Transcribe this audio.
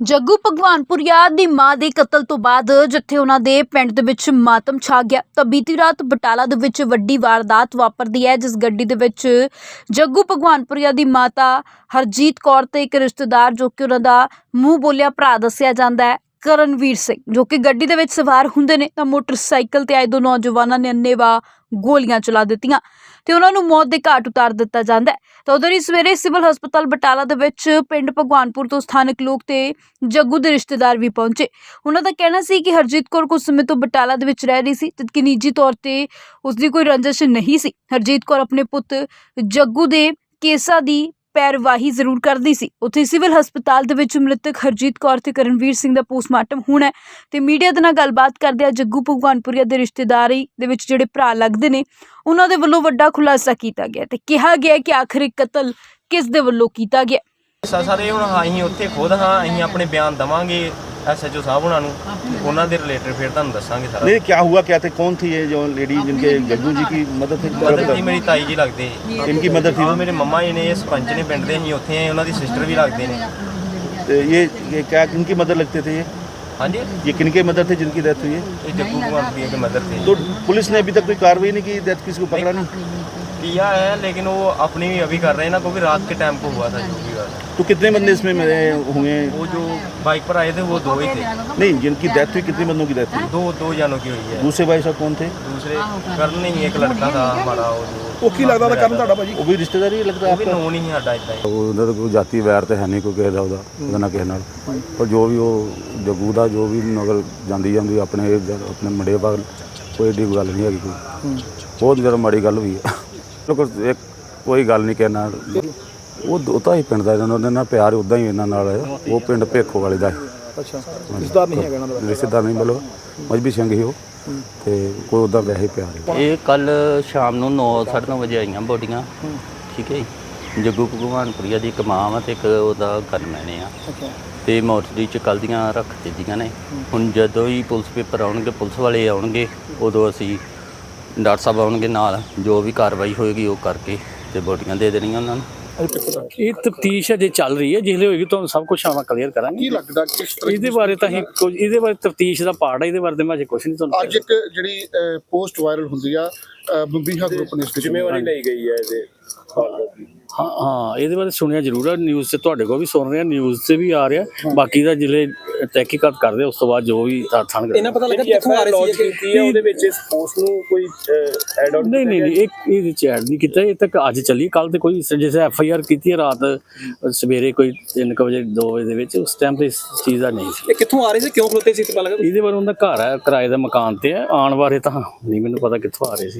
ਜੱਗੂ ਭਗਵਾਨਪੁਰੀਆ ਦੀ ਮਾਂ ਦੇ ਕਤਲ ਤੋਂ ਬਾਅਦ ਜਿੱਥੇ ਉਹਨਾਂ ਦੇ ਪਿੰਡ ਦੇ ਵਿੱਚ ਮਾਤਮ ਛਾ ਗਿਆ, ਤਾਂ ਬੀਤੀ ਰਾਤ ਬਟਾਲਾ ਦੇ ਵਿੱਚ ਵੱਡੀ ਵਾਰਦਾਤ ਵਾਪਰਦੀ ਹੈ, ਜਿਸ ਗੱਡੀ ਦੇ ਵਿੱਚ ਜੱਗੂ ਭਗਵਾਨਪੁਰੀਆ ਦੀ ਮਾਤਾ ਹਰਜੀਤ ਕੌਰ ਤੇ ਇੱਕ ਰਿਸ਼ਤੇਦਾਰ ਜੋ ਕਿ ਉਹਨਾਂ ਦਾ ਮੂੰਹ ਬੋਲਿਆ ਭਰਾ ਦੱਸਿਆ ਜਾਂਦਾ ਹੈ। ਕਰਨਵੀਰ ਸਿੰਘ, ਜੋ ਕਿ ਗੱਡੀ ਦੇ ਵਿੱਚ ਸਵਾਰ ਹੁੰਦੇ ਨੇ, ਤਾਂ ਮੋਟਰਸਾਈਕਲ ਤੇ ਆਏ ਦੋ ਨੌਜਵਾਨਾਂ ਨੇ ਅੰਨੇਵਾ ਗੋਲੀਆਂ ਚਲਾ ਦਿੱਤੀਆਂ ਤੇ ਉਹਨਾਂ ਨੂੰ ਮੌਤ ਦੇ ਘਾਟ ਉਤਾਰ ਦਿੱਤਾ ਜਾਂਦਾ ਹੈ। ਤਾਂ ਉਧਰ ਹੀ ਸਵੇਰੇ ਸਿਵਲ ਹਸਪਤਾਲ ਬਟਾਲਾ ਦੇ ਵਿੱਚ ਪਿੰਡ ਭਗਵਾਨਪੁਰ ਤੋਂ ਸਥਾਨਕ ਲੋਕ ਤੇ ਜੱਗੂ ਦੇ ਰਿਸ਼ਤੇਦਾਰ ਵੀ ਪਹੁੰਚੇ। ਉਹਨਾਂ ਦਾ ਕਹਿਣਾ ਸੀ ਕਿ ਹਰਜੀਤ ਕੌਰ ਕੁਝ ਸਮੇਂ ਤੋਂ ਬਟਾਲਾ ਦੇ ਵਿੱਚ ਰਹਿ ਰਹੀ ਸੀ ਜਦਕਿ ਨਿੱਜੀ ਤੌਰ ਤੇ ਉਸ ਦੀ ਕੋਈ ਰੰਜਿਸ਼ ਨਹੀਂ ਸੀ। ਹਰਜੀਤ ਕੌਰ ਆਪਣੇ ਪੁੱਤ ਜੱਗੂ ਦੇ ਕੇਸਾਂ ਦੀ ਪੈਰਵਾਹੀ ਜ਼ਰੂਰ ਕਰਦੀ ਸੀ। ਉੱਥੇ ਸਿਵਲ ਹਸਪਤਾਲ ਦੇ ਵਿੱਚ ਮ੍ਰਿਤਕ ਹਰਜੀਤ ਕੌਰ ਤੇ ਕਰਨਵੀਰ ਸਿੰਘ ਦਾ ਪੋਸਟਮਾਰਟਮ ਹੋਣਾ ਹੈ ਤੇ ਮੀਡੀਆ ਦੇ ਨਾਲ ਗੱਲਬਾਤ ਕਰਦਿਆਂ ਜੱਗੂ ਭਗਵਾਨਪੁਰੀਆ ਦੇ ਰਿਸ਼ਤੇਦਾਰੀ ਦੇ ਵਿੱਚ ਜਿਹੜੇ ਭਰਾ ਲੱਗਦੇ ਨੇ, ਉਹਨਾਂ ਦੇ ਵੱਲੋਂ ਵੱਡਾ ਖੁਲਾਸਾ ਕੀਤਾ ਗਿਆ ਤੇ ਕਿਹਾ ਗਿਆ ਕਿ ਆਖਰ ਕਤਲ ਕਿਸ ਦੇ ਵੱਲੋਂ ਕੀਤਾ ਗਿਆ। ਸਾਰੇ ਹੁਣ ਅਸੀਂ ਉੱਥੇ ਖੁਦ ਹਾਂ, ਅਸੀਂ ਆਪਣੇ ਬਿਆਨ ਦਵਾਂਗੇ। ਐਸਐਚਓ ਸਾਹਿਬ ਉਹਨਾਂ ਨੂੰ ਉਹਨਾਂ ਦੇ ਰਿਲੇਟਡ ਫਿਰ ਤੁਹਾਨੂੰ ਦੱਸਾਂਗੇ ਸਾਰਾ नहीं क्या हुआ क्या थे कौन थी ये जो लेडी जिनके जग्गू जी की मदद थी ਮਦਰ ਜੀ ਮੇਰੀ ਤਾਈ ਜੀ ਲੱਗਦੇ इनकी मदद थी ਉਹ ਮੇਰੇ ਮੰਮਾ ਜੀ ਨੇ ਇਹ ਸਰਪੰਚ ਨੇ ਪਿੰਡ ਦੇ ਅਸੀਂ ਉੱਥੇ ਆਏ ਉਹਨਾਂ ਦੀ ਸਿਸਟਰ ਵੀ ਲੱਗਦੇ ਨੇ तो ये ये क्या किनकी मदद लगते थे ये ਹਾਂਜੀ ये किनके मदद थे जिनकी डेथ हुई है ਇਹ जग्गू कुमार प्रिया के मदर थे तो पुलिस ने अभी तक कोई कार्रवाई नहीं की डेथ किसी को पकड़ा नहीं किया है लेकिन वो अपनी भी अभी कर रहे हैं ना क्योंकि रात के टाइम को हुआ था जो भी हुआ था तो कितने बंदे इसमें मरे हुए वो जो बाइक पर आए थे वो दो ही थे नहीं जिनकी डेथ हुई कितने बंदों की डेथ हुई दो दो जानों की हुई है दूसरे भाई साहब कौन थे दूसरे करण नहीं एक लड़का था हमारा वो जो ਉਹ ਕੀ ਲੱਗਦਾ ਦਾ ਕਰਨ ਤੁਹਾਡਾ ਭਾਜੀ वो भी रिश्तेदार ही लगता है वो भी आपका नोन ही साडा इतना ही ਉਹਨਾਂ ਦਾ ਕੋਈ ਜਾਤੀ ਵੈਰ ਤੇ ਹੈ ਨਹੀਂ ਕੋਈ ਕਿਸੇ ਦਾ ਉਹਦਾ ਉਹਦਾ ਨਾ ਕਿਸੇ ਨਾਲ ਪਰ ਜੋ ਵੀ ਉਹ ਜਗੂ ਦਾ ਜੋ ਵੀ ਨਗਰ ਜਾਂਦੀ ਜਾਂਦੀ ਆਪਣੇ ਜਦ ਆਪਣੇ ਮੁੰਡੇ ਬਾਗ ਕੋਈ ਏਡੀ ਗੱਲ ਨਹੀਂ ਹੈਗੀ ਕੋਈ ਬਹੁਤ ਜ਼ਿਆਦਾ ਮਾੜੀ ਗੱਲ ਹੋਈ ਹੈ ਲੋਕ ਇੱਕ ਕੋਈ ਗੱਲ ਨਹੀਂ ਕਹਿਣਾ। ਉਹ ਉਹ ਤਾਂ ਹੀ ਪਿੰਡ ਦਾ ਇਹਨਾਂ ਨਾਲ ਪਿਆਰ ਉਦਾਂ ਹੀ ਇਹਨਾਂ ਨਾਲ ਹੈ। ਉਹ ਪਿੰਡ ਭੇਖੋ ਵਾਲੇ ਦਾ ਹੈ। ਅੱਛਾ ਰਿਸ਼ਤੇਦਾਰ ਨਹੀਂ ਹੈਗਾ ਇਹਨਾਂ ਦਾ। ਰਿਸ਼ਤੇਦਾਰ ਨਹੀਂ ਮਤਲਬ ਮਜਬੀ ਸਿੰਘ ਹੀ ਉਹ। ਤੇ ਕੋਈ ਉਦਾਂ ਵੈਸੇ ਹੀ ਪਿਆਰ ਇਹ ਕੱਲ ਸ਼ਾਮ ਨੂੰ 9:30 ਵਜੇ ਆਈਆਂ ਬੋਡੀਆਂ। ਠੀਕ ਹੈ ਜੀ। ਜੱਗੂ ਭਗਵਾਨਪੁਰੀਆ ਦੀ ਇੱਕ ਮਾਂ ਵਾ ਤੇ ਇੱਕ ਉਹਦਾ ਗਨਮੈਨ ਆ। ਤੇ ਮੋਰਚਰੀ ਚ ਕੱਲ੍ਹ ਦੀਆਂ ਰੱਖ ਦਿੱਤੀਆਂ ਨੇ। ਹੁਣ ਜਦੋਂ ਹੀ ਪੁਲਿਸ ਪੇਪਰ ਆਉਣਗੇ ਪੁਲਿਸ ਵਾਲੇ ਆਉਣਗੇ ਉਦੋਂ ਅਸੀਂ ਡਾਕਟਰ ਸਾਹਿਬ ਆਉਣਗੇ ਨਾਲ ਜੋ ਵੀ ਕਾਰਵਾਈ ਹੋਏਗੀ ਉਹ ਕਰਕੇ ਤੇ ਬੋਡੀਆਂ ਦੇ ਦੇਣੀਆਂ ਉਹਨਾਂ ਨੂੰ। ਇਹ ਤਫਤੀਸ਼ ਅਜੇ ਚੱਲ ਰਹੀ ਹੈ ਜਿਹਲੇ ਹੋਏਗੀ ਤੁਹਾਨੂੰ ਸਭ ਕੁਝ ਆਵਾਂ ਕਲੀਅਰ ਕਰਾਂਗੇ। ਕੀ ਲੱਗਦਾ ਕਿਸ ਤਰ੍ਹਾਂ ਇਹਦੇ ਬਾਰੇ ਤਾਂ ਅਸੀਂ ਕੁਝ ਇਹਦੇ ਬਾਰੇ ਤਫਤੀਸ਼ ਦਾ ਪਾਰਟ ਹੈ ਇਹਦੇ ਬਾਰੇ ਤਾਂ ਮੈਂ ਅਜੇ ਕੁਝ ਨਹੀਂ ਤੁਹਾਨੂੰ ਅੱਜ ਇੱਕ ਜਿਹੜੀ ਪੋਸਟ ਵਾਇਰਲ ਹੁੰਦੀ ਆ ਬੰਬੀਹਾ ਗਰੁੱਪ ਨੇ ਇਸ ਦੀ ਜ਼ਿੰਮੇਵਾਰੀ ਲਈ ਗਈ ਹੈ ਇਹਦੇ। ਹਾਂ ਹਾਂ ਇਹਦੇ ਬਾਰੇ ਸੁਣਿਆ ਜ਼ਰੂਰ ਹੈ ਨਿਊਜ਼ ਤੇ ਤੁਹਾਡੇ ਕੋਲ ਵੀ ਸੁਣ ਰਹੇ ਆ ਨਿਊਜ਼ ਤੇ ਵੀ ਆ ਰਿਹਾ। ਬਾਕੀ ਦਾ ਜਿਹੜੇ ਤਹਿਕੀਕਾਤ ਕਰਦੇ ਆ, ਉਸ ਤੋਂ ਬਾਅਦ ਜੋ ਵੀ ਤੱਥਾਂ ਇਹਨਾਂ ਪਤਾ ਲੱਗਾ ਕਿੱਥੋਂ ਆ ਰਹੇ ਸੀ ਕੀਤੀ ਹੈ ਉਹਦੇ ਵਿੱਚ ਇਸ ਪੋਸਟ ਨੂੰ ਕੋਈ ਐਡ ਆਨ ਨਹੀਂ ਨਹੀਂ ਨਹੀਂ ਇੱਕ ਇਹਦੇ ਚ ਐਡ ਨਹੀਂ ਕੀਤਾ ਇਹ ਤੱਕ ਅੱਜ ਚੱਲੀ। ਕੱਲ ਤੇ ਕੋਈ ਜਿਵੇਂ ਐਫ ਆਈ ਆਰ ਕੀਤੀ ਹੈ ਰਾਤ ਸਵੇਰੇ ਕੋਈ 3 ਵਜੇ 2 ਵਜੇ ਦੇ ਵਿੱਚ ਉਸ ਟਾਈਮ ਤੇ ਇਸ ਚੀਜ਼ ਦਾ ਨਹੀਂ ਸੀ। ਇਹ ਕਿੱਥੋਂ ਆ ਰਹੇ ਸੀ? ਕਿਉਂ ਖਲੋਤੇ ਸੀ ਪਤਾ ਲੱਗਾ ਇਹਦੇ ਬਾਰੇ ਉਹਦਾ ਘਰ ਹੈ ਕਿਰਾਏ ਦਾ ਮਕਾਨ ਤੇ ਹੈ ਆਉਣ ਬਾਰੇ ਤਾਂ ਨਹੀਂ ਮੈਨੂੰ ਪਤਾ ਕਿੱਥੋਂ ਆ ਰਹੇ ਸੀ।